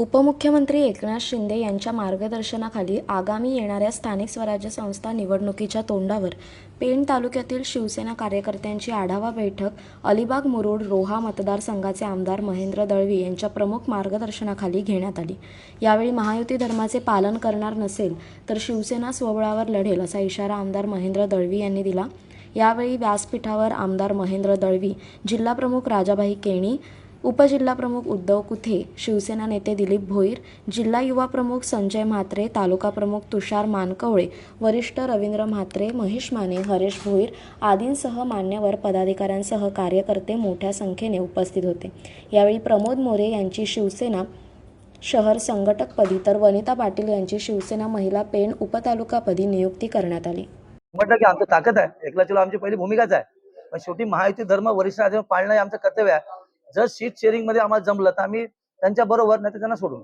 उपमुख्यमंत्री एकनाथ शिंदे यांच्या मार्गदर्शनाखाली आगामी येणाऱ्या स्थानिक स्वराज्य संस्था निवडणुकीच्या तोंडावर पेण तालुक्यातील शिवसेना कार्यकर्त्यांची आढावा बैठक अलिबाग मुरुड रोहा मतदारसंघाचे आमदार महेंद्र दळवी यांच्या प्रमुख मार्गदर्शनाखाली घेण्यात आली. यावेळी महायुती धर्माचे पालन करणार नसेल तर शिवसेना स्वबळावर लढेल असा इशारा आमदार महेंद्र दळवी यांनी दिला. यावेळी व्यासपीठावर आमदार महेंद्र दळवी जिल्हाप्रमुख राजाभाई केणी उपजिल्हाप्रमुख उद्धव कुथे? शिवसेना नेते दिलीप भोईर जिल्हा युवा प्रमुख संजय म्हात्रे तालुका प्रमुख तुषार मानकवळे वरिष्ठ रवींद्र म्हात्रे महेश माने हरेश भोईर आदींसह मान्यवर पदाधिकाऱ्यांसह कार्यकर्ते मोठ्या संख्येने उपस्थित होते. यावेळी प्रमोद मोरे यांची शिवसेना शहर संघटकपदी तर वनिता पाटील यांची शिवसेना महिला पेण उपतालुकापदी नियुक्ती करण्यात आली. म्हटलं की आमचं ताकद आहे. एकला चलो आमची पहिली भूमिकाच आहे. पण शेवटी महायुती धर्म वरिष्ठ पाळणं हे आमचं कर्तव्य आहे. जर सीट शेअरिंगमध्ये आम्हाला जमलं तर आम्ही त्यांच्या बरोबर नाही त्यांना सोडून.